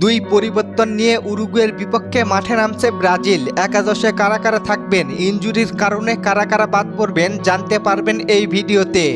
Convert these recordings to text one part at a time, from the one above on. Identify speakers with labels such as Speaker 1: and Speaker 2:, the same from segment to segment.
Speaker 1: দুই পরিবর্তন নিয়ে উরুগুয়ের বিপক্ষে মাঠে নামছে ব্রাজিল। একাদশে কারা কারা থাকবেন? ইঞ্জুরির কারণে কারা কারা বাদ পড়বেন জানতে পারবেন এই ভিডিওতে।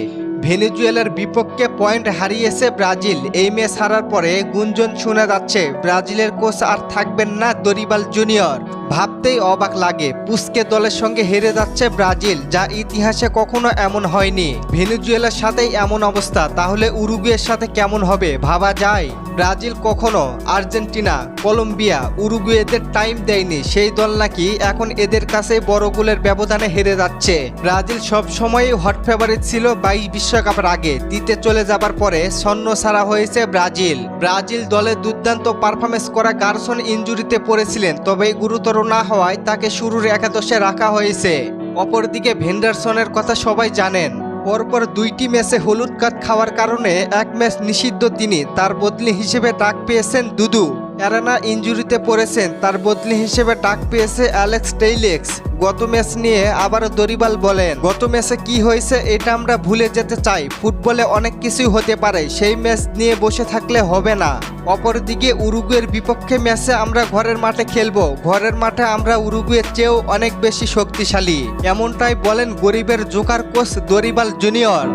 Speaker 1: ভেনেজুয়েলার বিপক্ষে পয়েন্ট হারিয়েছে ব্রাজিল। এই ম্যাচ হারার পরে গুঞ্জন শোনা যাচ্ছে, ব্রাজিলের কোচ আর থাকবেন না দরিবাল জুনিয়র। ভাবতেই অবাক লাগে। পুস্কে দলের সঙ্গে হেরে যাচ্ছে ব্রাজিল, যা ইতিহাসে কখনো এমন হয়নি। ভেনেজুয়েলার সাথেই এমন অবস্থা, তাহলে উরুগুয়ের সাথে কেমন হবে? ভাবা যায়। ব্রাজিল কখনো, আর্জেন্টিনা, কলম্বিয়া, উরুগুয়েদের টাইম দেয়নি। সেই দল নাকি এখন এদের কাছে বড় গোলের ব্যবধানে হেরে যাচ্ছে। ব্রাজিল সব সময়ই হট ফেভারিট ছিল বাইশ বিশ্বকাপের আগে। দিতে চলে যাবার পরে স্বর্ণ সারা হয়েছে ব্রাজিল। ব্রাজিল দলে দুর্দান্ত পারফরমেন্স করা গার্সন ইঞ্জুরিতে পড়েছিলেন তবে গুরুতর না হওয়ায় তাকে শুরুর একাদশে রাখা হয়েছে। অপরদিকে ভেন্ডারসনের কথা সবাই জানেন। পরপর দুইটি ম্যাচে হলুদ কার্ড খাওয়ার কারণে এক ম্যাচ নিষিদ্ধ তিনি, তার বদলি হিসেবে ডাক পেয়েছেন দুদু। অ্যারানা ইঞ্জুরিতে পড়েছেন, তার বদলি হিসেবে ডাক পেয়েছে অ্যালেক্স টেইলেক্স। গত ম্যাচ নিয়ে আবারও দরিবাল বলেন, গত ম্যাচে কি হয়েছে এটা আমরা ভুলে যেতে চাই। ফুটবলে অনেক কিছুই হতে পারে, সেই ম্যাচ নিয়ে বসে থাকলে হবে না। অপরদিকে উরুগুয়ের বিপক্ষে ম্যাচে আমরা ঘরের মাঠে খেলব। ঘরের মাঠে আমরা উরুগুয়ের চেয়েও অনেক বেশি শক্তিশালী। এমনটাই বলেন গরিবের জোকার কোচ দরিবাল জুনিয়র।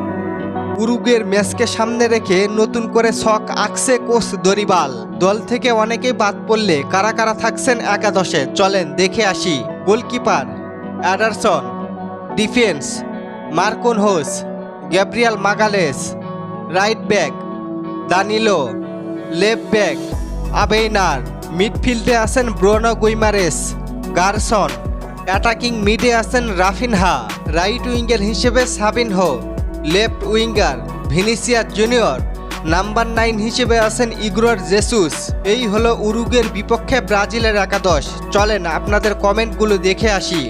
Speaker 1: উরুগুয়ের ম্যাচকে সামনে রেখে নতুন করে ছক আঁকছে কোচ দরিবাল। দল থেকে অনেকেই বাদ পড়লে কারা কারা থাকছেন একাদশে? চলেন দেখে আসি। Goalkeeper Ederson, defence Marquinhos, Gabriel Magalhaes, right back Danilo, left back Abner, মিডফিল্ডে আছেন ব্রোনো গুইমারেস, গার্সন, অ্যাটাকিং মিডে আছেন রাফিনহা, রাইট উইঙ্গার হিসেবে Sabin Savinho. Left winger Vinicius junior, number nine হিসেবে আছেন ইগ্রোর জেসুস। এই হলো উরুগের বিপক্ষে ব্রাজিলের একাদশ। চলেন আপনাদের কমেন্টগুলো দেখে আসি।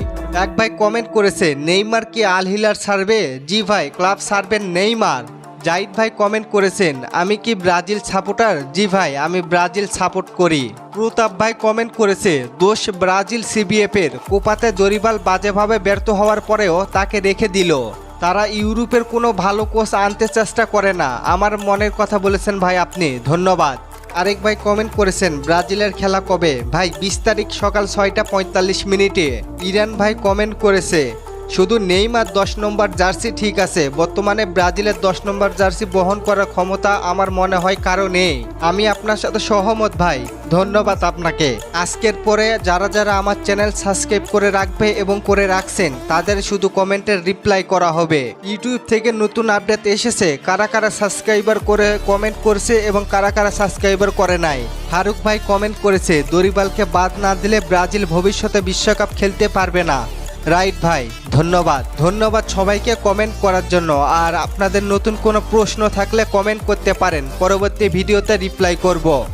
Speaker 1: এক ভাই কমেন্ট করেছে, নেইমার কি আল হিলার ছাড়বে? জি ভাই, ক্লাব ছাড়বেন নেইমার। জাহিদ ভাই কমেন্ট করেছেন, আমি কি ব্রাজিল সাপোর্টার? জি ভাই, আমি ব্রাজিল সাপোর্ট করি। প্রতাপ ভাই কমেন্ট করেছে, দোষ ব্রাজিল সিবিএফ এর কোপাতে দরিবাল বাজেভাবে ব্যর্থ হওয়ার পরেও তাকে রেখে দিল। তারা ইউরোপের কোনো ভালো কোচ আনতে চেষ্টা করে না। আমার মনের কথা বলেছেন ভাই আপনি, ধন্যবাদ। আরেক ভাই কমেন্ট করেছেন, ব্রাজিলের খেলা কবে? ভাই, বিশ তারিখ সকাল ছয়টা পঁয়তাল্লিশ মিনিটে। ইরান ভাই কমেন্ট করেছে শুধু নেইমার দশ নম্বর জার্সি ঠিক আছে, বর্তমানে ব্রাজিলের দশ নম্বর জার্সি বহন করার ক্ষমতা আমার মনে হয় কারও নেই। আমি আপনার সাথে সহমত ভাই, ধন্যবাদ আপনাকে। আজকের পরে যারা যারা আমার চ্যানেল সাবস্ক্রাইব করে রাখবে এবং করে রাখছেন, তাদের শুধু কমেন্টের রিপ্লাই করা হবে। ইউটিউব থেকে নতুন আপডেট এসেছে, কারা কারা সাবস্ক্রাইবার করে কমেন্ট করছে এবং কারা কারা সাবস্ক্রাইবার করে নাই? ফারুক ভাই কমেন্ট করেছে, দরিবালকে বাদ না দিলে ব্রাজিল ভবিষ্যতে বিশ্বকাপ খেলতে পারবে না। রাইট ভাই, ধন্যবাদ। ধন্যবাদ সবাইকে কমেন্ট করার জন্য। আর আপনাদের নতুন কোনো প্রশ্ন থাকলে কমেন্ট করতে পারেন। পরবর্তী ভিডিওতে রিপ্লাই করব।